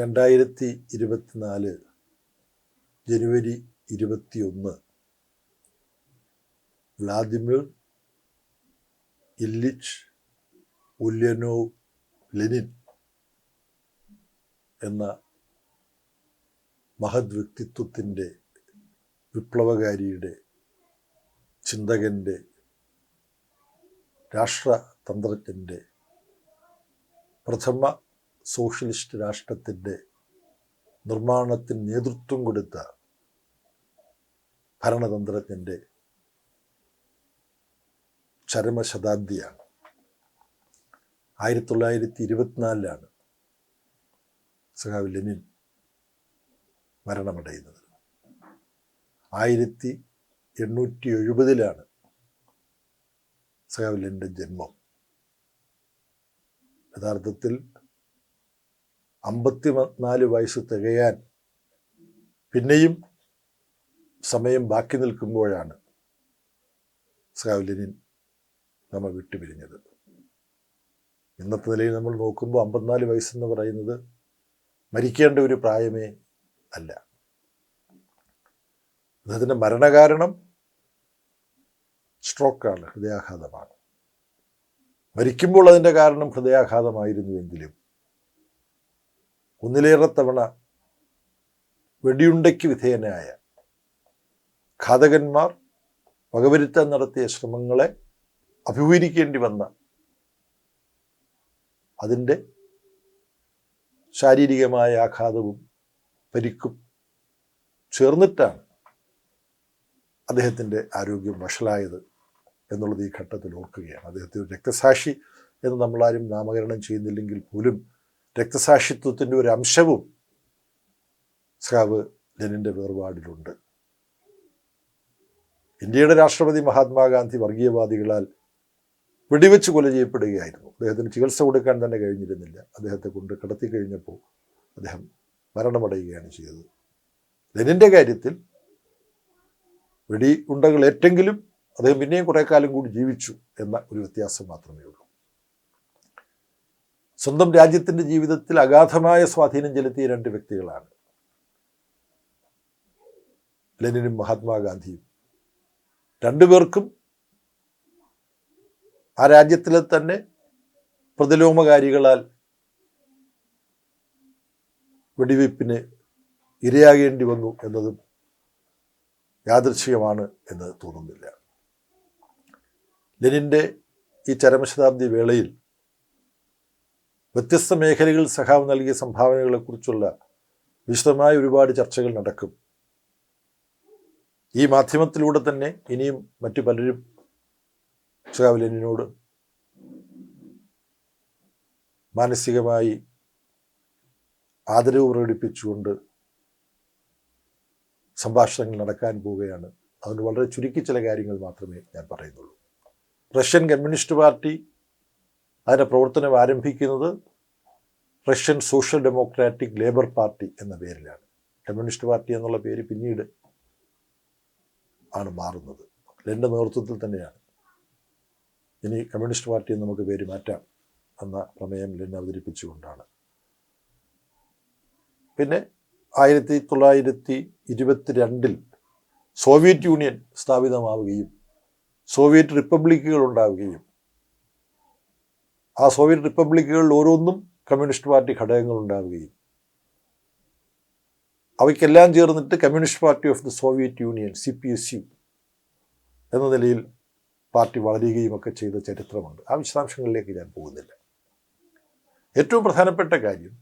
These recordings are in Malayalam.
രണ്ടായിരത്തി ഇരുപത്തിനാല് ജനുവരി ഇരുപത്തിയൊന്ന് വ്ളാദിമിർ ഇല്ലിച്ച് ഉല്യനോ ലെനിൻ എന്ന മഹത് വ്യക്തിത്വത്തിന്റെ വിപ്ലവകാരിയുടെ ചിന്തകന്റെ രാഷ്ട്രതന്ത്രജ്ഞന്റെ പ്രഥമ സോഷ്യലിസ്റ്റ് രാഷ്ട്രത്തിന്റെ നിർമ്മാണത്തിന് നേതൃത്വം കൊടുത്ത ഭരണതന്ത്രജ്ഞന്റെ ചരമശതാബ്ദിയാണ്. ആയിരത്തി തൊള്ളായിരത്തി ഇരുപത്തിനാലിലാണ് സഖാവ് ലെനിൻ മരണമടയുന്നത്. ആയിരത്തി എണ്ണൂറ്റി എഴുപതിലാണ് സഖാവ് ലെനിന്റെ ജന്മം. യഥാർത്ഥത്തിൽ അമ്പത്തി നാല് വയസ്സ് തികയാൻ പിന്നെയും സമയം ബാക്കി നിൽക്കുമ്പോഴാണ് സ്കാവ്ലിനിൻ ലെനിൻ നമ്മൾ വിട്ടുപിരിഞ്ഞത് ഇന്നത്തെ നിലയിൽ നമ്മൾ നോക്കുമ്പോൾ അമ്പത്തിനാല് വയസ്സെന്ന് പറയുന്നത് മരിക്കേണ്ട ഒരു പ്രായമേ അല്ല. അദ്ദേഹത്തിന്റെ മരണകാരണം സ്ട്രോക്കാണ് ഹൃദയാഘാതമാണ്. മരിക്കുമ്പോൾ അതിന്റെ കാരണം ഹൃദയാഘാതമായിരുന്നുവെങ്കിലും ഒന്നിലേറെ തവണ വെടിയുണ്ടയ്ക്ക് വിധേയനായ ഘാതകന്മാർ വകവരുത്താൻ നടത്തിയ ശ്രമങ്ങളെ അഭിമുഖീകരിക്കേണ്ടി വന്ന അതിന്റെ ശാരീരികമായ ആഘാതവും പരിക്കും ചേർന്നിട്ടാണ് അദ്ദേഹത്തിന്റെ ആരോഗ്യം വഷളായത് എന്നുള്ളത് ഈ ഘട്ടത്തിൽ ഓർക്കുകയാണ്. അദ്ദേഹത്തെ രക്തസാക്ഷി എന്ന് നമ്മളാരും നാമകരണം ചെയ്യുന്നില്ലെങ്കിൽ പോലും രക്തസാക്ഷിത്വത്തിന്റെ ഒരു അംശവും സ്രാവ് ലെനിന്റെ വേർപാടിലുണ്ട്. ഇന്ത്യയുടെ രാഷ്ട്രപതി മഹാത്മാഗാന്ധി വർഗീയവാദികളാൽ വെടിവെച്ച് കൊല ചെയ്യപ്പെടുകയായിരുന്നു. അദ്ദേഹത്തിന് ചികിത്സ കൊടുക്കാൻ തന്നെ കഴിഞ്ഞിരുന്നില്ല. അദ്ദേഹത്തെ കൊണ്ട് കടത്തി കഴിഞ്ഞപ്പോൾ അദ്ദേഹം മരണമടയുകയാണ് ചെയ്തത്. ലെനിന്റെ കാര്യത്തിൽ വെടി ഉണ്ടകൾ ഏറ്റെങ്കിലും അദ്ദേഹം പിന്നെയും കുറേ കാലം കൂടി ജീവിച്ചു എന്ന ഒരു വ്യത്യാസം മാത്രമേ ഉള്ളൂ സ്വന്തം രാജ്യത്തിന്റെ ജീവിതത്തിൽ അഗാധമായ സ്വാധീനം ചെലുത്തിയ രണ്ട് വ്യക്തികളാണ്. ലെനിനും മഹാത്മാഗാന്ധിയും. രണ്ടുപേർക്കും ആ രാജ്യത്തിലെ തന്നെ പ്രതിലോമകാരികളാൽ വെടിവയ്പ്പിന് ഇരയാകേണ്ടി വന്നു എന്നതും യാദൃശ്യമാണ് എന്ന് തോന്നുന്നില്ല. ലെനിന്റെ ഈ ചരമശതാബ്ദി വേളയിൽ വ്യത്യസ്ത മേഖലകളിൽ സഹാവ് നൽകിയ സംഭാവനകളെക്കുറിച്ചുള്ള വിശദമായ ഒരുപാട് ചർച്ചകൾ നടക്കും. ഈ മാധ്യമത്തിലൂടെ തന്നെ ഇനിയും മറ്റു പലരും സഖാവ് ലെനിനോട് മാനസികമായി ആദരവ് പ്രകടിപ്പിച്ചുകൊണ്ട് സംഭാഷണങ്ങൾ നടക്കാൻ പോവുകയാണ്. അതുകൊണ്ട് വളരെ ചുരുക്കി ചില കാര്യങ്ങൾ മാത്രമേ ഞാൻ പറയുന്നുള്ളൂ. റഷ്യൻ കമ്മ്യൂണിസ്റ്റ് പാർട്ടി അതിന്റെ പ്രവർത്തനം ആരംഭിക്കുന്നത് Russian social democratic labour party എന്ന പേരിലാണ്. കമ്മ്യൂണിസ്റ്റ് പാർട്ടി എന്നുള്ള പേര് പിന്നീട് ആണ് മാറുന്നത്. എന്റെ നേതൃത്വത്തിൽ തന്നെയാണ്. ഇനി കമ്മ്യൂണിസ്റ്റ് പാർട്ടി എന്ന് നമുക്ക് പേര് മാറ്റാം എന്ന പ്രമേയം ലെൻ അവതരിപ്പിച്ചുകൊണ്ടാണ്. പിന്നെ ആയിരത്തി തൊള്ളായിരത്തി ഇരുപത്തിരണ്ടിൽ സോവിയറ്റ് യൂണിയൻ സ്ഥാപിതമാവുകയും സോവിയറ്റ് റിപ്പബ്ലിക്കുകൾ ഉണ്ടാവുകയും ആ സോവിയറ്റ് റിപ്പബ്ലിക്കുകളിൽ ഓരോന്നും കമ്മ്യൂണിസ്റ്റ് പാർട്ടി ഘടകങ്ങൾ ഉണ്ടാവുകയും അവയ്ക്കെല്ലാം ചേർന്നിട്ട് communist party of the Soviet Union C P S U എന്ന നിലയിൽ പാർട്ടി വളരുകയും ഒക്കെ ചെയ്ത ചരിത്രമുണ്ട്. ആ വിശദാംശങ്ങളിലേക്ക് ഞാൻ പോകുന്നില്ല. ഏറ്റവും പ്രധാനപ്പെട്ട കാര്യം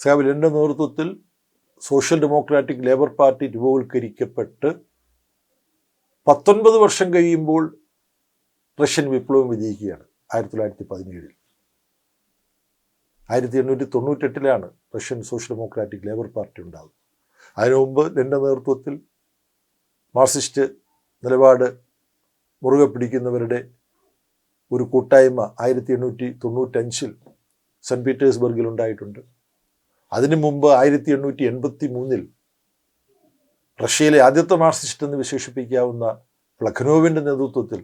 സാബിലിന്റെ നേതൃത്വത്തിൽ സോഷ്യൽ ഡെമോക്രാറ്റിക് ലേബർ പാർട്ടി രൂപവൽക്കരിക്കപ്പെട്ട് പത്തൊൻപത് വർഷം കഴിയുമ്പോൾ റഷ്യൻ വിപ്ലവം വിജയിക്കുകയാണ് ആയിരത്തി തൊള്ളായിരത്തി പതിനേഴിൽ ആയിരത്തി എണ്ണൂറ്റി തൊണ്ണൂറ്റെട്ടിലാണ് Russian social democratic labour party ഉണ്ടാകുന്നത് അതിനു മുമ്പ് എന്റെ നേതൃത്വത്തിൽ മാർക്സിസ്റ്റ് നിലപാട് മുറുകെ പിടിക്കുന്നവരുടെ ഒരു കൂട്ടായ്മ ആയിരത്തി എണ്ണൂറ്റി തൊണ്ണൂറ്റഞ്ചിൽ സെന്റ് പീറ്റേഴ്സ്ബർഗിൽ ഉണ്ടായിട്ടുണ്ട്. അതിനു മുമ്പ് ആയിരത്തി എണ്ണൂറ്റി എൺപത്തി മൂന്നിൽ റഷ്യയിലെ ആദ്യത്തെ മാർക്സിസ്റ്റ് എന്ന് വിശേഷിപ്പിക്കാവുന്ന പ്ലഖനോവിന്റെ നേതൃത്വത്തിൽ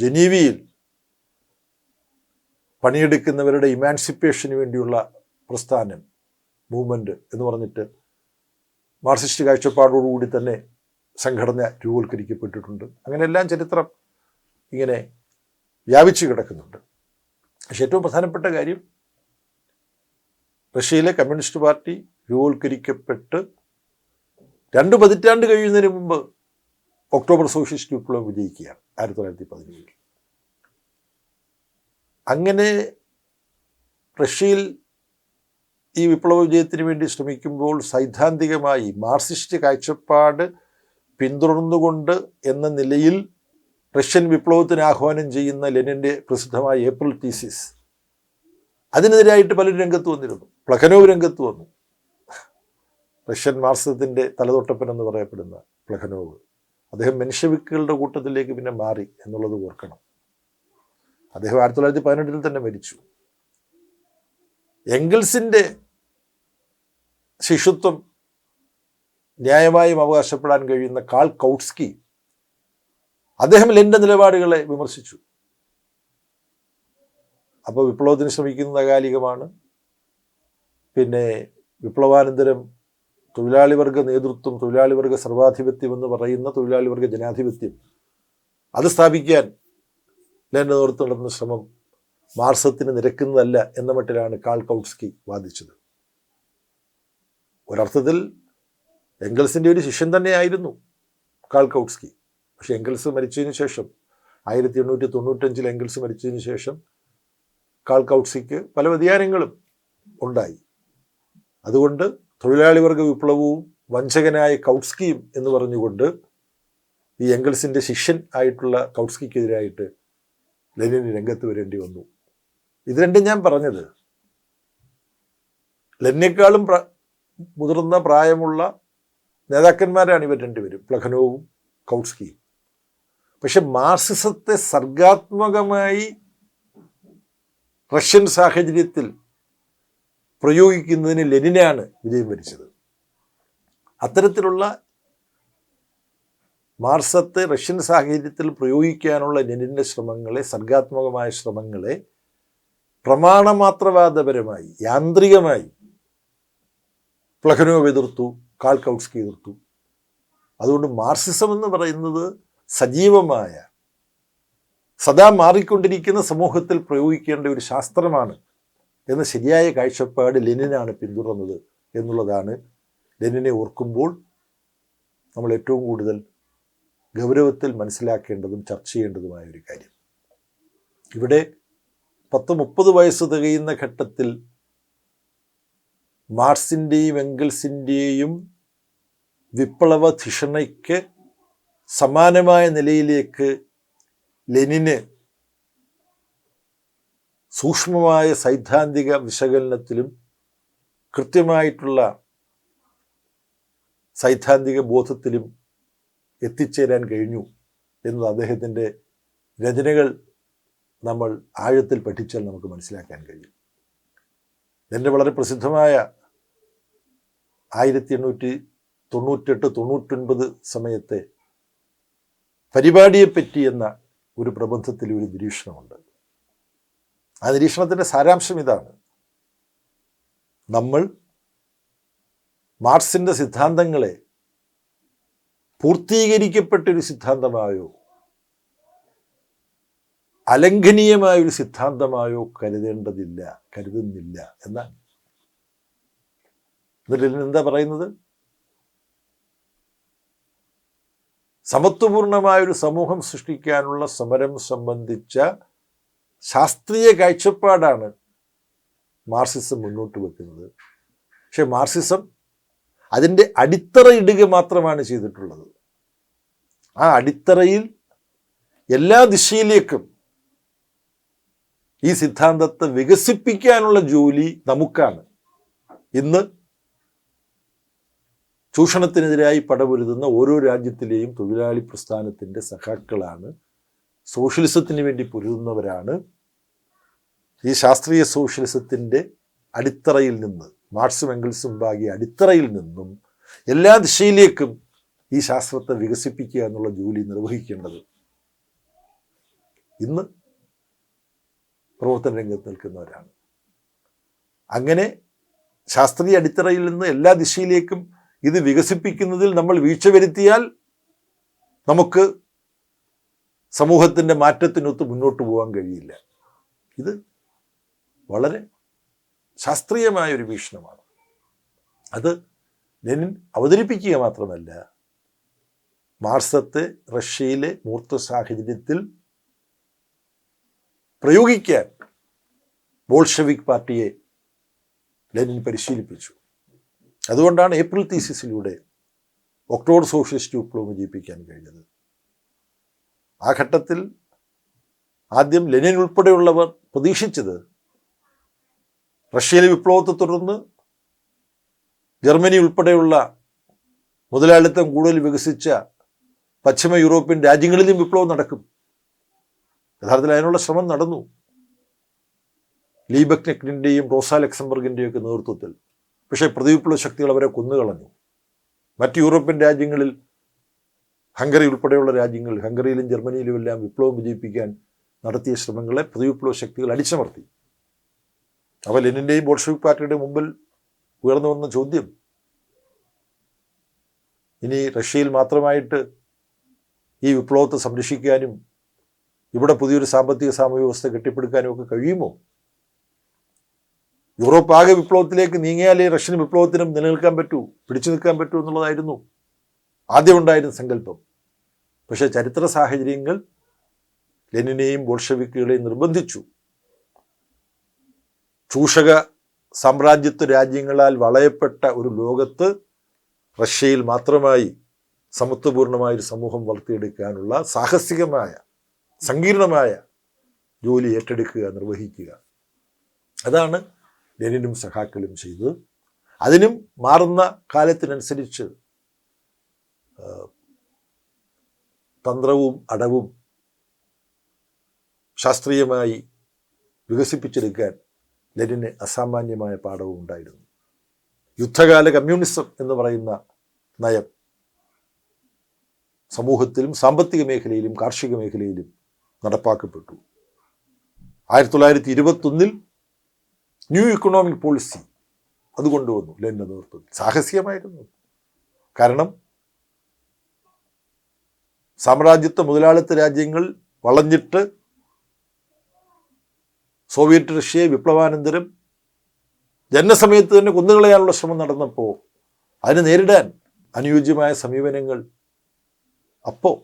ജനീവയിൽ പണിയെടുക്കുന്നവരുടെ ഇമാൻസിപ്പേഷന് വേണ്ടിയുള്ള പ്രസ്ഥാനം മൂവ്മെന്റ് എന്ന് പറഞ്ഞിട്ട് മാർക്സിസ്റ്റ് കാഴ്ചപ്പാടോടുകൂടി തന്നെ സംഘടന രൂപവൽക്കരിക്കപ്പെട്ടിട്ടുണ്ട്. അങ്ങനെയെല്ലാം ചരിത്രം ഇങ്ങനെ വ്യാപിച്ചു കിടക്കുന്നുണ്ട്. പക്ഷേ ഏറ്റവും പ്രധാനപ്പെട്ട കാര്യം റഷ്യയിലെ കമ്മ്യൂണിസ്റ്റ് പാർട്ടി രൂപവൽക്കരിക്കപ്പെട്ട് രണ്ട് പതിറ്റാണ്ട് കഴിയുന്നതിന് മുമ്പ് ഒക്ടോബർ സോഷ്യലിസ്റ്റ് വിപ്ലവം വിജയിക്കുക ആയിരത്തി തൊള്ളായിരത്തി പതിനേഴിൽ അങ്ങനെ റഷ്യയിൽ ഈ വിപ്ലവ വിജയത്തിന് വേണ്ടി ശ്രമിക്കുമ്പോൾ സൈദ്ധാന്തികമായി മാർസിസ്റ്റ് കാഴ്ചപ്പാട് പിന്തുടർന്നുകൊണ്ട് എന്ന നിലയിൽ റഷ്യൻ വിപ്ലവത്തിന് ആഹ്വാനം ചെയ്യുന്ന ലെനിന്റെ പ്രസിദ്ധമായ ഏപ്രിൽ തീസിസ് അതിനെതിരായിട്ട് പലരും രംഗത്ത് വന്നിരുന്നു. പ്ലഖനോവ് രംഗത്ത് വന്നു. റഷ്യൻ മാർസത്തിന്റെ തലതൊട്ടപ്പൻ എന്ന് പറയപ്പെടുന്ന പ്ലഖനോവ് അദ്ദേഹം മെൻഷവിക്കുകളുടെ കൂട്ടത്തിലേക്ക് പിന്നെ മാറി എന്നുള്ളത് ഓർക്കണം. അദ്ദേഹം ആയിരത്തി തൊള്ളായിരത്തി പതിനെട്ടിൽ തന്നെ മരിച്ചു. എങ്കിൾസിന്റെ ശിശുത്വം ന്യായമായും അവകാശപ്പെടാൻ കഴിയുന്ന കാൾ കൗട്സ്കി അദ്ദേഹം ലെന്റെ നിലപാടുകളെ വിമർശിച്ചു. അപ്പോൾ വിപ്ലവത്തിന് ശ്രമിക്കുന്നത് അകാലികമാണ്. പിന്നെ വിപ്ലവാനന്തരം തൊഴിലാളി വർഗ നേതൃത്വം തൊഴിലാളി വർഗ സർവാധിപത്യം എന്ന് പറയുന്ന തൊഴിലാളി വർഗ ജനാധിപത്യം. അത് സ്ഥാപിക്കാൻ ലെന്റെ നേതൃത്വം നടത്തുന്ന ശ്രമം മാർസത്തിന് നിരക്കുന്നതല്ല എന്ന മട്ടിലാണ് കാൾ കൗട്സ്കി വാദിച്ചത്. ഒരർത്ഥത്തിൽ എംഗൽസിന്റെ ഒരു ശിഷ്യൻ തന്നെയായിരുന്നു കാൾ കൗട്സ്കി പക്ഷേ എംഗൽസ് മരിച്ചതിന് ശേഷം ആയിരത്തി എണ്ണൂറ്റി തൊണ്ണൂറ്റഞ്ചിൽ എംഗൽസ് മരിച്ചതിന് ശേഷം കാൾ കൗട്സിക്ക് പല വ്യതിയാനങ്ങളും ഉണ്ടായി. അതുകൊണ്ട് തൊഴിലാളി വർഗ വിപ്ലവവും വഞ്ചകനായ കൗട്സ്കിയും എന്ന് പറഞ്ഞുകൊണ്ട് ഈ എംഗൽസിന്റെ ശിഷ്യൻ ആയിട്ടുള്ള കൗട്സ്കിക്കെതിരായിട്ട് ലെനിന് രംഗത്ത് വരേണ്ടി വന്നു. ഇത് രണ്ടും ഞാൻ പറഞ്ഞത്. ലെനിനേക്കാളും മുതിർന്ന പ്രായമുള്ള നേതാക്കന്മാരാണ് ഇവർ രണ്ടുപേരും പ്ലഖനോവും കൗട്സ്കിയും പക്ഷെ മാർസിസത്തെ സർഗാത്മകമായി റഷ്യൻ സാഹചര്യത്തിൽ പ്രയോഗിക്കുന്നതിന് ലെനിനാണ് വിജയം വരിച്ചത്. അത്തരത്തിലുള്ള മാർസത്തെ റഷ്യൻ സാഹചര്യത്തിൽ പ്രയോഗിക്കാനുള്ള ലെനിന്റെ ശ്രമങ്ങളെ സർഗാത്മകമായ ശ്രമങ്ങളെ പ്രമാണമാത്രവാദപരമായി യാന്ത്രികമായി പ്ലഖനോവ് എതിർത്തു കാൾ കൗട്സ്കി എതിർത്തു. അതുകൊണ്ട് മാർസിസം എന്ന് പറയുന്നത് സജീവമായ സദാ മാറിക്കൊണ്ടിരിക്കുന്ന സമൂഹത്തിൽ പ്രയോഗിക്കേണ്ട ഒരു ശാസ്ത്രമാണ് എന്ന ശരിയായ കാഴ്ചപ്പാട് ലെനിനാണ് പിന്തുടർന്നത് എന്നുള്ളതാണ് ലെനിനെ ഓർക്കുമ്പോൾ നമ്മൾ ഏറ്റവും കൂടുതൽ ഗൗരവത്തിൽ മനസ്സിലാക്കേണ്ടതും ചർച്ച ചെയ്യേണ്ടതുമായ ഒരു കാര്യം. ഇവിടെ പത്ത് മുപ്പത് വയസ്സ് തികയുന്ന ഘട്ടത്തിൽ മാർസിന്റെയും എങ്കിൾസിന്റെയും വിപ്ലവ ധിഷണയ്ക്ക് സമാനമായ നിലയിലേക്ക് ലെനിന് സൂക്ഷ്മമായ സൈദ്ധാന്തിക വിശകലനത്തിലും കൃത്യമായിട്ടുള്ള സൈദ്ധാന്തിക ബോധത്തിലും എത്തിച്ചേരാൻ കഴിഞ്ഞു എന്നത് അദ്ദേഹത്തിന്റെ രചനകൾ നമ്മൾ ആഴത്തിൽ പഠിച്ചാൽ നമുക്ക് മനസ്സിലാക്കാൻ കഴിയും. എന്റെ വളരെ പ്രസിദ്ധമായ ആയിരത്തി എണ്ണൂറ്റി തൊണ്ണൂറ്റെട്ട് തൊണ്ണൂറ്റൊൻപത് സമയത്തെ പരിപാടിയെപ്പറ്റി എന്ന ഒരു പ്രബന്ധത്തിൽ ഒരു നിരീക്ഷണമുണ്ട്. ആ നിരീക്ഷണത്തിന്റെ സാരാംശം ഇതാണ്. നമ്മൾ മാർക്സിന്റെ സിദ്ധാന്തങ്ങളെ പൂർത്തീകരിക്കപ്പെട്ടൊരു സിദ്ധാന്തമായോ അലംഘനീയമായൊരു സിദ്ധാന്തമായോ കരുതേണ്ടതില്ല കരുതുന്നില്ല എന്നാണ്. എന്നിട്ട് എന്താ പറയുന്നത്? സമത്വപൂർണമായൊരു സമൂഹം സൃഷ്ടിക്കാനുള്ള സമരം സംബന്ധിച്ച ശാസ്ത്രീയ കാഴ്ചപ്പാടാണ് മാർസിസം മുന്നോട്ട് വെക്കുന്നത്. പക്ഷെ മാർസിസം അതിന്റെ അടിത്തറ ഇടുക മാത്രമാണ് ചെയ്തിട്ടുള്ളത്. ആ അടിത്തറയിൽ എല്ലാ ദിശയിലേക്കും ഈ സിദ്ധാന്തത്തെ വികസിപ്പിക്കാനുള്ള ജോലി നമുക്കാണ്. ഇന്ന് ചൂഷണത്തിനെതിരായി പടപൊരുതുന്ന ഓരോ രാജ്യത്തിലെയും തൊഴിലാളി പ്രസ്ഥാനത്തിന്റെ സഖാക്കളാണ് സോഷ്യലിസത്തിന് വേണ്ടി പൊരുതുന്നവരാണ്. ഈ ശാസ്ത്രീയ സോഷ്യലിസത്തിന്റെ അടിത്തറയിൽ നിന്ന് മാർക്സും എംഗിൾസും ഭാഗിയ അടിത്തറയിൽ നിന്നും എല്ലാ ദിശയിലേക്കും ഈ ശാസ്ത്രത്തെ വികസിപ്പിക്കുക എന്നുള്ള ജോലി നിർവഹിക്കേണ്ടത് ഇന്ന് പ്രവർത്തന രംഗത്ത് നിൽക്കുന്നവരാണ്. അങ്ങനെ ശാസ്ത്രീയ അടിത്തറയിൽ നിന്ന് എല്ലാ ദിശയിലേക്കും ഇത് വികസിപ്പിക്കുന്നതിൽ നമ്മൾ വീഴ്ച വരുത്തിയാൽ നമുക്ക് സമൂഹത്തിന്റെ മാറ്റത്തിനൊത്ത് മുന്നോട്ട് പോകാൻ കഴിയില്ല. ഇത് വളരെ ശാസ്ത്രീയമായ ഒരു വീക്ഷണമാണ്. അത് ലെനിൻ അവതരിപ്പിക്കുക മാത്രമല്ല മാർസത്തെ റഷ്യയിലെ മൂർത്ത സാഹചര്യത്തിൽ പ്രയോഗിക്കാൻ ബോൾഷവിക് പാർട്ടിയെ ലെനിൻ പരിശീലിപ്പിച്ചു. അതുകൊണ്ടാണ് ഏപ്രിൽ തീസിസിലൂടെ ഒക്ടോബർ സോഷ്യലിസ്റ്റ് വിപ്ലവം വിജയിപ്പിക്കാൻ കഴിഞ്ഞത്. ആ ഘട്ടത്തിൽ ആദ്യം ലെനിൻ ഉൾപ്പെടെയുള്ളവർ പ്രതീക്ഷിച്ചത് റഷ്യയിലെ വിപ്ലവത്തെ തുടർന്ന് ജർമ്മനി ഉൾപ്പെടെയുള്ള മുതലാളിത്തം കൂടുതൽ വികസിച്ച പശ്ചിമ യൂറോപ്യൻ രാജ്യങ്ങളിലും വിപ്ലവം നടക്കും. യഥാർത്ഥത്തിൽ അതിനുള്ള ശ്രമം നടന്നു. ലീബക്നെക്കിന്റെയും റോസാ ലക്സംബർഗിന്റെയും ഒക്കെ നേതൃത്വത്തിൽ. പക്ഷേ പ്രതിവിപ്ലവ ശക്തികൾ അവരെ കൊന്നുകളഞ്ഞു. മറ്റ് യൂറോപ്യൻ രാജ്യങ്ങളിൽ ഹംഗറി ഉൾപ്പെടെയുള്ള രാജ്യങ്ങൾ ഹംഗറിയിലും ജർമ്മനിയിലും എല്ലാം വിപ്ലവം വിജയിപ്പിക്കാൻ നടത്തിയ ശ്രമങ്ങളെ പ്രതിവിപ്ലവ ശക്തികൾ അടിച്ചമർത്തി. അപ്പോൾ ലെനിന്റെയും ബോൾഷവിക് പാർട്ടിയുടെ മുമ്പിൽ ഉയർന്നു വന്ന ചോദ്യം. ഇനി റഷ്യയിൽ മാത്രമായിട്ട് ഈ വിപ്ലവത്തെ സംരക്ഷിക്കാനും ഇവിടെ പുതിയൊരു സാമ്പത്തിക സാമൂഹ്യ വ്യവസ്ഥ കെട്ടിപ്പടുക്കാനും ഒക്കെ കഴിയുമോ? യൂറോപ്പ് ആകെ വിപ്ലവത്തിലേക്ക് നീങ്ങിയാലേ റഷ്യൻ വിപ്ലവത്തിനും നിലനിൽക്കാൻ പറ്റൂ പിടിച്ചു നിൽക്കാൻ പറ്റൂ എന്നുള്ളതായിരുന്നു ആദ്യം ഉണ്ടായിരുന്ന സങ്കല്പം. പക്ഷേ ചരിത്ര സാഹചര്യങ്ങൾ ലെനിനെയും ബോൾഷവിക്കുകളെയും നിർബന്ധിച്ചു. ചൂഷക സാമ്രാജ്യത്വ രാജ്യങ്ങളാൽ വളയപ്പെട്ട ഒരു ലോകത്ത് റഷ്യയിൽ മാത്രമായി സമത്വപൂർണമായ ഒരു സമൂഹം വളർത്തിയെടുക്കാനുള്ള സാഹസികമായ സങ്കീർണമായ ജോലി ഏറ്റെടുക്കുക നിർവഹിക്കുക. അതാണ് ലെനിനും സഖാക്കളും ചെയ്തത്. അതിനും മാറുന്ന കാലത്തിനനുസരിച്ച് തന്ത്രവും അടവും ശാസ്ത്രീയമായി വികസിപ്പിച്ചെടുക്കാൻ ലെനിന് അസാമാന്യമായ പാഠവും ഉണ്ടായിരുന്നു. യുദ്ധകാല കമ്മ്യൂണിസം എന്ന് പറയുന്ന നയം സമൂഹത്തിലും സാമ്പത്തിക മേഖലയിലും കാർഷിക മേഖലയിലും നടപ്പാക്കപ്പെട്ടു. ആയിരത്തി തൊള്ളായിരത്തി ഇരുപത്തൊന്നിൽ ന്യൂ ഇക്കണോമിക് പോളിസി അതുകൊണ്ടുവന്നു ലെനിന്റെ നേതൃത്വത്തിൽ. സാഹസികമായിരുന്നു. കാരണം സാമ്രാജ്യത്വ മുതലാളിത്ത രാജ്യങ്ങൾ വളഞ്ഞിട്ട് സോവിയറ്റ് റഷ്യയെ വിപ്ലവാനന്തരം ജനസമയത്ത് തന്നെ കുന്നുകളയാനുള്ള ശ്രമം നടന്നപ്പോൾ അതിനെ നേരിടാൻ അനുയോജ്യമായ സമീപനങ്ങൾ അപ്പോൾ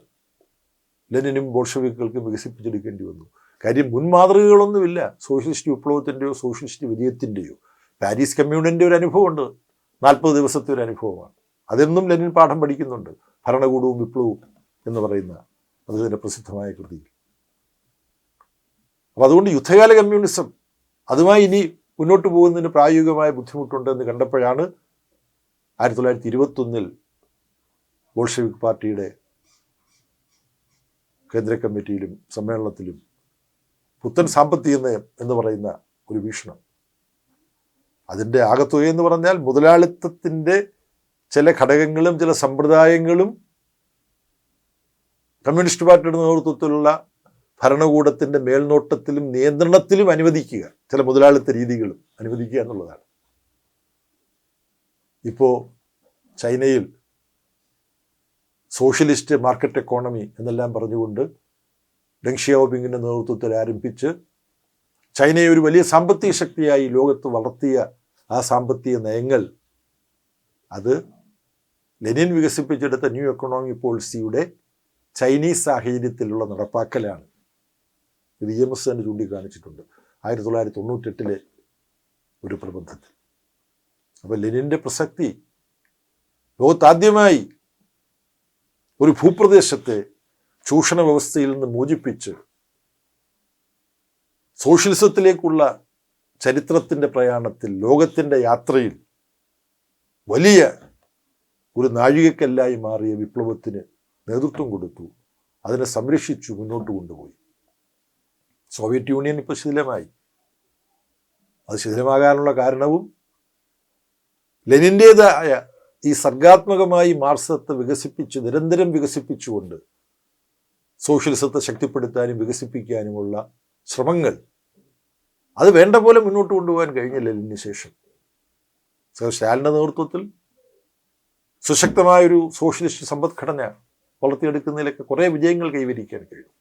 ലെനിനും ബോൾഷവിക്കുകൾക്കും വികസിപ്പിച്ചെടുക്കേണ്ടി വന്നു. കാര്യം മുൻമാതൃകകളൊന്നുമില്ല. സോഷ്യലിസ്റ്റ് വിപ്ലവത്തിന്റെയോ സോഷ്യലിസ്റ്റ് വിജയത്തിന്റെയോ. പാരീസ് കമ്മ്യൂണിന്റെ ഒരു അനുഭവമുണ്ട്. നാൽപ്പത് ദിവസത്തെ ഒരു അനുഭവമാണ്. അതെന്നും ലെനിൻ പാഠം പഠിക്കുന്നുണ്ട്. ഭരണകൂടവും വിപ്ലവവും. എന്ന് പറയുന്ന അദ്ദേഹത്തിന്റെ പ്രസിദ്ധമായ കൃതിയിൽ അപ്പോൾ അതുകൊണ്ട് യുദ്ധകാല കമ്മ്യൂണിസം അതുമായി ഇനി മുന്നോട്ട് പോകുന്നതിന് പ്രായോഗികമായ ബുദ്ധിമുട്ടുണ്ടെന്ന് കണ്ടപ്പോഴാണ് ആയിരത്തി തൊള്ളായിരത്തി ഇരുപത്തൊന്നിൽ ബോൾഷെവിക് പാർട്ടിയുടെ കേന്ദ്ര കമ്മിറ്റിയിലും സമ്മേളനത്തിലും പുത്തൻ സാമ്പത്തിക നയം എന്ന് പറയുന്ന ഒരു വീക്ഷണം അതിന്റെ ആകത്തുക എന്ന് പറഞ്ഞാൽ മുതലാളിത്തത്തിന്റെ ചില ഘടകങ്ങളും ചില സമ്പ്രദായങ്ങളും കമ്മ്യൂണിസ്റ്റ് പാർട്ടിയുടെ നേതൃത്വത്തിലുള്ള ഭരണകൂടത്തിന്റെ മേൽനോട്ടത്തിലും നിയന്ത്രണത്തിലും അനുവദിക്കുക. ചില മുതലാളിത്ത രീതികളും അനുവദിക്കുക എന്നുള്ളതാണ്. ഇപ്പോൾ ചൈനയിൽ സോഷ്യലിസ്റ്റ് മാർക്കറ്റ് എക്കോണമി എന്നെല്ലാം പറഞ്ഞുകൊണ്ട് ഡെങ് ഷിയാവോപിങ്ങിന്റെ നേതൃത്വത്തിൽ ആരംഭിച്ച് ചൈനയെ ഒരു വലിയ സാമ്പത്തിക ശക്തിയായി ലോകത്ത് വളർത്തിയ ആ സാമ്പത്തിക നയങ്ങൾ അത് ലെനിൻ വികസിപ്പിച്ചെടുത്ത ന്യൂ എക്കണോമി പോളിസിയുടെ ചൈനീസ് സാഹചര്യത്തിലുള്ള നടപ്പാക്കലാണ്. ഇത് ഇ എം എസ് തന്നെ ചൂണ്ടിക്കാണിച്ചിട്ടുണ്ട്. ആയിരത്തി തൊള്ളായിരത്തി തൊണ്ണൂറ്റെട്ടിലെ ഒരു പ്രബന്ധത്തിൽ. അപ്പോൾ ലെനിന്റെ പ്രസക്തി ലോകത്താദ്യമായി ഒരു ഭൂപ്രദേശത്തെ ചൂഷണ വ്യവസ്ഥയിൽ നിന്ന് മോചിപ്പിച്ച് സോഷ്യലിസത്തിലേക്കുള്ള ചരിത്രത്തിന്റെ പ്രയാണത്തിൽ ലോകത്തിന്റെ യാത്രയിൽ വലിയ ഒരു നാഴികക്കല്ലായി മാറിയ വിപ്ലവത്തിന് നേതൃത്വം കൊടുത്തു. അതിനെ സംരക്ഷിച്ചു മുന്നോട്ട് കൊണ്ടുപോയി. സോവിയറ്റ് യൂണിയൻ ഇപ്പോൾ ശിഥിലമായി. അത് ശിഥിലമാകാനുള്ള കാരണവും ലെനിന്റേതായ ഈ സർഗാത്മകമായി മാർസത്തെ വികസിപ്പിച്ച് നിരന്തരം വികസിപ്പിച്ചുകൊണ്ട് സോഷ്യലിസത്തെ ശക്തിപ്പെടുത്താനും വികസിപ്പിക്കാനുമുള്ള ശ്രമങ്ങൾ അത് വേണ്ട പോലെ മുന്നോട്ട് കൊണ്ടുപോകാൻ കഴിഞ്ഞില്ല ലെനിന് ശേഷം. സ്റ്റാലിന്റെ നേതൃത്വത്തിൽ സുശക്തമായൊരു സോഷ്യലിസ്റ്റ് സമ്പദ്ഘടന വളർത്തിയെടുക്കുന്നതിലൊക്കെ കുറേ വിജയങ്ങൾ കൈവരിക്കാൻ കഴിയും.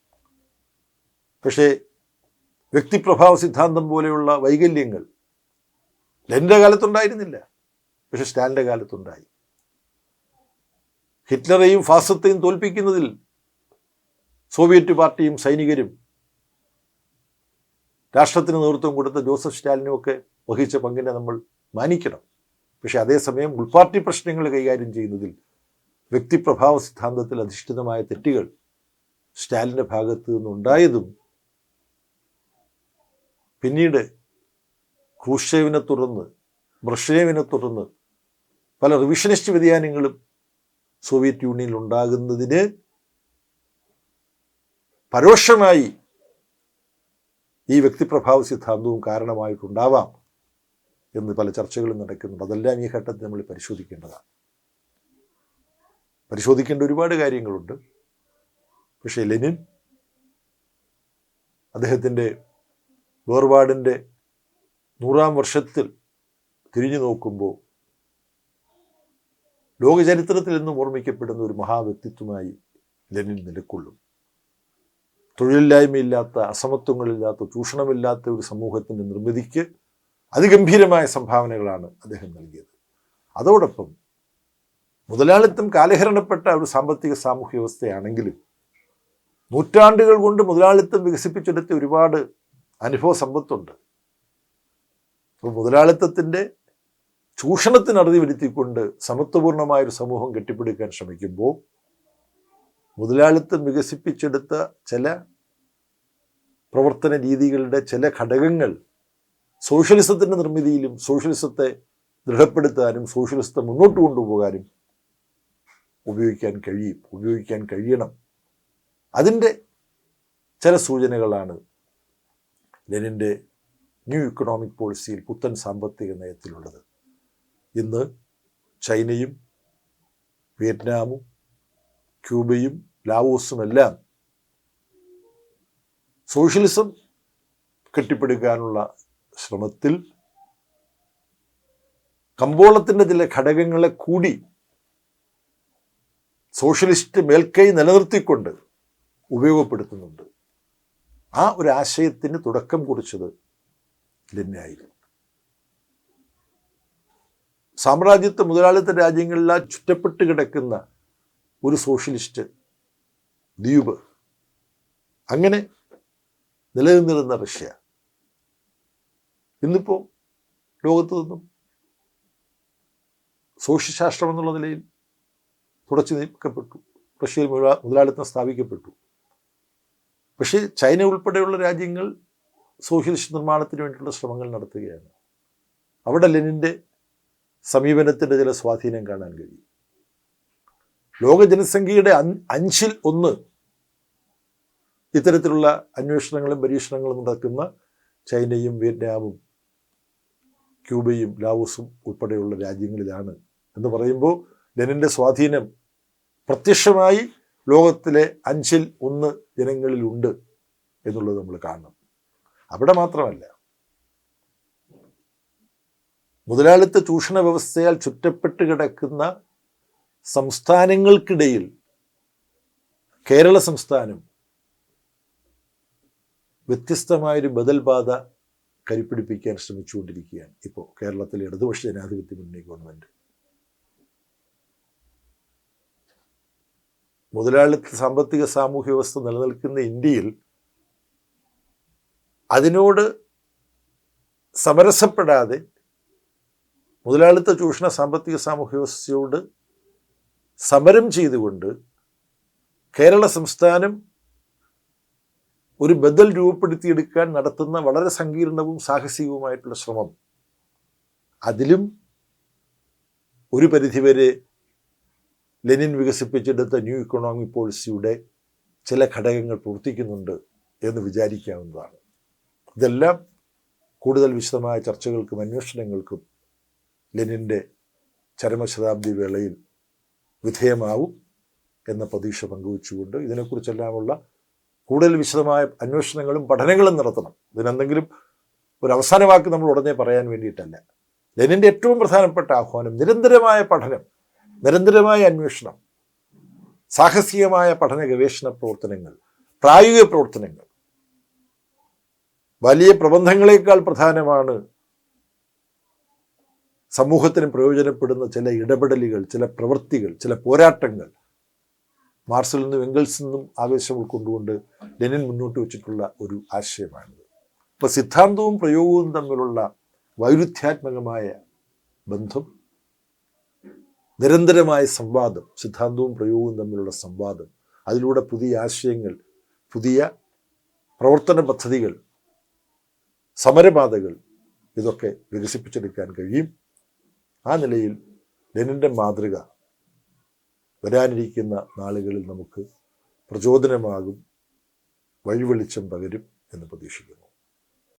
പക്ഷേ വ്യക്തിപ്രഭാവ സിദ്ധാന്തം പോലെയുള്ള വൈകല്യങ്ങൾ ലെന്റെ കാലത്തുണ്ടായിരുന്നില്ല. പക്ഷെ സ്റ്റാലിന്റെ കാലത്തുണ്ടായി. ഹിറ്റ്ലറെയും ഫാസത്തെയും തോൽപ്പിക്കുന്നതിൽ സോവിയറ്റ് പാർട്ടിയും സൈനികരും രാഷ്ട്രത്തിന് നേതൃത്വം കൊടുത്ത ജോസഫ് സ്റ്റാലിനും ഒക്കെ വഹിച്ച പങ്കിനെ നമ്മൾ മാനിക്കണം. പക്ഷെ അതേസമയം ഉൾപാർട്ടി പ്രശ്നങ്ങൾ കൈകാര്യം ചെയ്യുന്നതിൽ വ്യക്തിപ്രഭാവ സിദ്ധാന്തത്തിൽ അധിഷ്ഠിതമായ തെറ്റുകൾ സ്റ്റാലിന്റെ ഭാഗത്തു നിന്നുണ്ടായതും പിന്നീട് ക്രൂഷേവിനെ തുടർന്ന് ബ്രഷേവിനെ തുടർന്ന് പല റിവിഷനിസ്റ്റ് വ്യതിയാനങ്ങളും സോവിയറ്റ് യൂണിയനിൽ ഉണ്ടാകുന്നതിന് പരോക്ഷമായി ഈ വ്യക്തിപ്രഭാവ സിദ്ധാന്തവും കാരണമായിട്ടുണ്ടാവാം എന്ന് പല ചർച്ചകളും നടക്കുന്നുണ്ട്. അതെല്ലാം ഈ ഘട്ടത്തിൽ നമ്മൾ പരിശോധിക്കേണ്ടതാണ്. പരിശോധിക്കേണ്ട ഒരുപാട് കാര്യങ്ങളുണ്ട്. പക്ഷേ ലെനിൻ അദ്ദേഹത്തിന്റെ വേർപാടിന്റെ നൂറാം വർഷത്തിൽ തിരിഞ്ഞു നോക്കുമ്പോൾ ലോകചരിത്രത്തിൽ എന്നും ഓർമ്മിക്കപ്പെടുന്ന ഒരു മഹാവ്യക്തിത്വമായി ലെനിൻ നിലക്കൊള്ളും. തൊഴിലില്ലായ്മയില്ലാത്ത അസമത്വങ്ങളില്ലാത്ത ചൂഷണമില്ലാത്ത ഒരു സമൂഹത്തിന്റെ നിർമ്മിതിക്ക് അതിഗംഭീരമായ സംഭാവനകളാണ് അദ്ദേഹം നൽകിയത്. അതോടൊപ്പം മുതലാളിത്തം കാലഹരണപ്പെട്ട ഒരു സാമ്പത്തിക സാമൂഹ്യ വ്യവസ്ഥയാണെങ്കിലും നൂറ്റാണ്ടുകൾ കൊണ്ട് മുതലാളിത്തം വികസിപ്പിച്ചെടുത്ത ഒരുപാട് അനുഭവ സമ്പത്തുണ്ട്. അപ്പോൾ മുതലാളിത്തത്തിന്റെ ചൂഷണത്തിന് അറുതി വരുത്തിക്കൊണ്ട് സമത്വപൂർണമായൊരു സമൂഹം കെട്ടിപ്പിടിക്കാൻ ശ്രമിക്കുമ്പോൾ മുതലാളിത്തം വികസിപ്പിച്ചെടുത്ത ചില പ്രവർത്തന രീതികളുടെ ചില ഘടകങ്ങൾ സോഷ്യലിസത്തിന്റെ നിർമ്മിതിയിലും സോഷ്യലിസത്തെ ദൃഢപ്പെടുത്താനും സോഷ്യലിസത്തെ മുന്നോട്ട് കൊണ്ടുപോകാനും ഉപയോഗിക്കാൻ കഴിയും ഉപയോഗിക്കാൻ കഴിയണം. അതിന്റെ ചില സൂചനകളാണ് ലെനിന്റെ ന്യൂ ഇക്കണോമിക് പോളിസിയിൽ പുത്തൻ സാമ്പത്തിക നയത്തിലുള്ളത്. ഇന്ന് ചൈനയും വിയറ്റ്നാമും ക്യൂബയും ലാവോസുമെല്ലാം സോഷ്യലിസം കെട്ടിപ്പടുക്കാനുള്ള ശ്രമത്തിൽ കമ്പോളത്തിന്റെ ചില ഘടകങ്ങളെ കൂടി സോഷ്യലിസ്റ്റ് മേൽക്കൈ നിലനിർത്തിക്കൊണ്ട് ഉപയോഗപ്പെടുത്തുന്നുണ്ട്. ആ ഒരു ആശയത്തിന് തുടക്കം കുറിച്ചത് ലെന്നായിരുന്നു സാമ്രാജ്യത്വ മുതലാളിത്ത രാജ്യങ്ങളിലാ ചുറ്റപ്പെട്ട് കിടക്കുന്ന ഒരു സോഷ്യലിസ്റ്റ് ദ്വീപ്. അങ്ങനെ നിലനിന്നിരുന്ന റഷ്യ. ഇന്നിപ്പോൾ ലോകത്തു നിന്നും സോഷ്യശാസ്ത്രം എന്നുള്ള നിലയിൽ തുടച്ചു നീക്കപ്പെട്ടു. റഷ്യയിൽ മുതലാ- മുതലാളിത്തം സ്ഥാപിക്കപ്പെട്ടു. പക്ഷേ ചൈന ഉൾപ്പെടെയുള്ള രാജ്യങ്ങൾ സോഷ്യലിസ്റ്റ് നിർമ്മാണത്തിന് വേണ്ടിയുള്ള ശ്രമങ്ങൾ നടത്തുകയാണ്. അവിടെ ലെനിന്റെ സമീപനത്തിന്റെ ചില സ്വാധീനം കാണാൻ കഴിയും. ലോക ജനസംഖ്യയുടെ അഞ്ചിൽ ഒന്ന് ഇത്തരത്തിലുള്ള അന്വേഷണങ്ങളും പരീക്ഷണങ്ങളും നടക്കുന്ന ചൈനയും വിയറ്റ്നാമും ക്യൂബയും ലാവോസും ഉൾപ്പെടെയുള്ള രാജ്യങ്ങളിലാണ് എന്ന് പറയുമ്പോൾ ലെനിന്റെ സ്വാധീനം പ്രത്യക്ഷമായി ലോകത്തിലെ അഞ്ചിൽ ഒന്ന് ജനങ്ങളിലുണ്ട് എന്നുള്ളത് നമ്മൾ കാണണം. അവിടെ മാത്രമല്ല മുതലാളിത്ത ചൂഷണ വ്യവസ്ഥയാൽ ചുറ്റപ്പെട്ട് കിടക്കുന്ന സംസ്ഥാനങ്ങൾക്കിടയിൽ കേരള സംസ്ഥാനം വ്യത്യസ്തമായൊരു ബദൽ കരിപ്പിടിപ്പിക്കാൻ ശ്രമിച്ചുകൊണ്ടിരിക്കുകയാണ്. ഇപ്പോൾ കേരളത്തിലെ ഇടതുപക്ഷ ജനാധിപത്യ മുന്നണി ഗവൺമെന്റ് മുതലാളിത്ത സാമ്പത്തിക സാമൂഹ്യ വ്യവസ്ഥ നിലനിൽക്കുന്ന ഇന്ത്യയിൽ അതിനോട് സമരസപ്പെടാതെ മുതലാളിത്ത ചൂഷണ സാമ്പത്തിക സാമൂഹ്യ വ്യവസ്ഥയോട് സമരം ചെയ്തുകൊണ്ട് കേരള സംസ്ഥാനം ഒരു ബദൽ രൂപപ്പെടുത്തിയെടുക്കാൻ നടത്തുന്ന വളരെ സങ്കീർണവും സാഹസികവുമായിട്ടുള്ള ശ്രമം. അതിലും ഒരു പരിധിവരെ ലെനിൻ വികസിപ്പിച്ചെടുത്ത ന്യൂ ഇക്കണോമിക് പോളിസിയുടെ ചില ഘടകങ്ങൾ പ്രവർത്തിക്കുന്നുണ്ട് എന്ന് വിചാരിക്കാവുന്നതാണ്. ഇതെല്ലാം കൂടുതൽ വിശദമായ ചർച്ചകൾക്കും അന്വേഷണങ്ങൾക്കും ലെനിന്റെ ചരമശതാബ്ദി വേളയിൽ വിധേയമാവും എന്ന പ്രതീക്ഷ പങ്കുവച്ചുകൊണ്ട് ഇതിനെക്കുറിച്ചെല്ലാമുള്ള കൂടുതൽ വിശദമായ അന്വേഷണങ്ങളും പഠനങ്ങളും നടത്തണം. ഇതിനെന്തെങ്കിലും ഒരു അവസാന വാക്ക് നമ്മൾ ഉടനെ പറയാൻ വേണ്ടിയിട്ടല്ല. ലെനിന്റെ ഏറ്റവും പ്രധാനപ്പെട്ട ആഹ്വാനം നിരന്തരമായ പഠനം നിരന്തരമായ അന്വേഷണം സാഹസികമായ പഠന ഗവേഷണ പ്രവർത്തനങ്ങൾ പ്രായോഗിക പ്രവർത്തനങ്ങൾ വലിയ പ്രബന്ധങ്ങളെക്കാൾ പ്രധാനമാണ് സമൂഹത്തിന് പ്രയോജനപ്പെടുന്ന ചില ഇടപെടലുകൾ ചില പ്രവൃത്തികൾ ചില പോരാട്ടങ്ങൾ മാർസിൽ നിന്നും എങ്കിൽസിൽ നിന്നും ആവേശം ഉൾക്കൊണ്ടുകൊണ്ട് ലെനിൻ മുന്നോട്ട് വെച്ചിട്ടുള്ള ഒരു ആശയമാണിത്. ഇപ്പൊ സിദ്ധാന്തവും പ്രയോഗവും തമ്മിലുള്ള വൈരുദ്ധ്യാത്മകമായ ബന്ധം നിരന്തരമായ സംവാദം സിദ്ധാന്തവും പ്രയോഗവും തമ്മിലുള്ള സംവാദം അതിലൂടെ പുതിയ ആശയങ്ങൾ പുതിയ പ്രവർത്തന പദ്ധതികൾ സമരപാതകൾ ഇതൊക്കെ വികസിപ്പിച്ചെടുക്കാൻ കഴിയും. ആ നിലയിൽ ലെനിന്റെ മാതൃക വരാനിരിക്കുന്ന നാളുകളിൽ നമുക്ക് പ്രചോദനമാകും വഴിവെളിച്ചം പകരും എന്ന് പ്രതീക്ഷിക്കുന്നു.